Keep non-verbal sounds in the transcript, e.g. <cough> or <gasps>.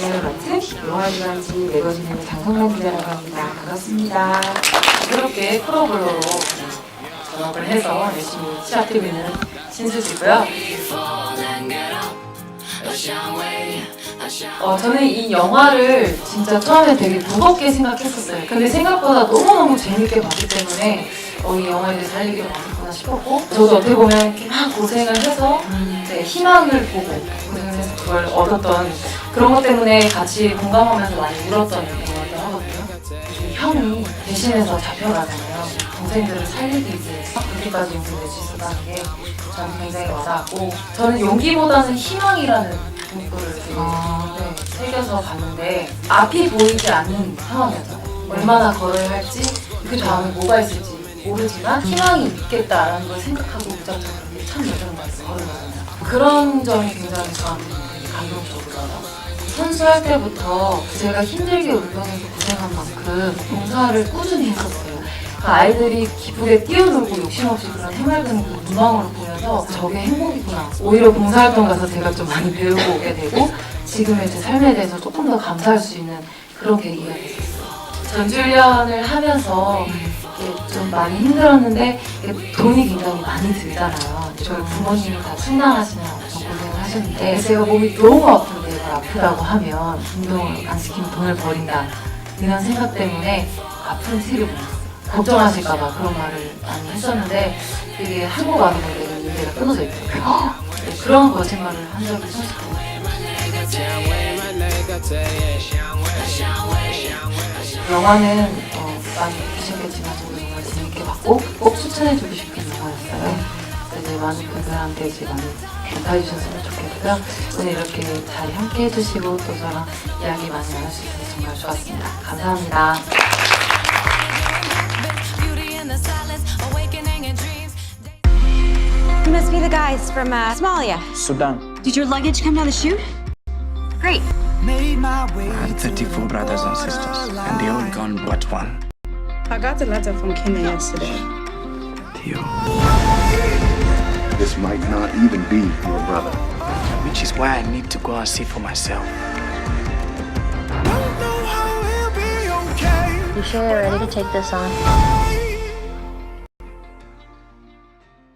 기자를 맡은 영화주간지 매거진의 장성란 기자라고 합니다. 반갑습니다. 부드럽게 프로블러로 전업을 해서 열심히 시작되고 있는 신수지고요. 어, 저는 이 영화를 진짜 처음에 되게 무겁게 생각했었어요. 근데 생각보다 너무너무 재밌게 봤기 때문에 어, 이 영화에 대해서 할 얘기가 많겠구나 싶었고 저도 어떻게 보면 이렇게 막 고생을 해서 네, 희망을 보고 고생을 해서 그걸 얻었던 그런 것 때문에 같이 공감하면서 많이 울었던 영화도 하거든요. 이 형이 대신해서 잡혀가잖아요. 동생들을 살리기 위해서 그렇게까지 용기 낼수 있었다는 게 저는 굉장히 와닿았고 저는 용기보다는 희망이라는 문구를 되게 네, 새겨서 봤는데 앞이 보이지 않는 상황이었잖아요. 얼마나 걸어야 할지 그 다음에 뭐가 있을지 모르지만 희망이 있겠다라는 걸 생각하고 무작정 이렇게 참 여정을 걸어가잖아요. 그런 점이 굉장히 저한테 되게 감동적이더라고요. 선수할 때부터 제가 힘들게 운동해서 고생한 만큼 봉사를 꾸준히 했었어요. 그 아이들이 기쁘게 뛰어놀고 욕심 없이 그런 해맑은 그 문망으로 보면서 저게 행복이구나. 오히려 봉사활동 가서 제가 좀 많이 배우고 오게 되고 지금의 제 삶에 대해서 조금 더 감사할 수 있는 그런 계기가 됐었어요. 전주훈련을 하면서 이렇게 좀 많이 힘들었는데 돈이 굉장히 많이 들잖아요. 저희 부모님이 다 충당하시는 엄청 고생을 하셨는데 제가 몸이 너무 아픈데 이걸 아프다고 하면 운동을 안 시키면 돈을 버린다 이런 생각 때문에 아픈 티를 못 냈어요. 걱정하실까봐 그런 말을 많이 했었는데 이게 한국 안으로 내가 인대가 끊어져 있더라고요. <gasps> 네, 그런 거짓말을 한 적이 솔직히 영화는 어, 많이 보셨겠지만 저도 정말 재밌게 봤고 꼭 추천해주고 싶은 영화였어요. 그래서 이제 많은 분들한테 이제 많이 감사해주셨으면 좋겠고요. 오늘 이렇게 잘 함께 해주시고 또 저랑 이야기 많이 나눌 수 있어서 정말 좋았습니다. 감사합니다. Beauty in the silence, awakening in dreams. You must be the guys from uh, Somalia. Sudan. Did your luggage come down the chute? Great. I had 34 brothers and sisters, and they all gone but one. I got a letter from Kenya yesterday. Theo. This might not even be your brother. Which is why I need to go and see for myself. You sure you're ready to take this on?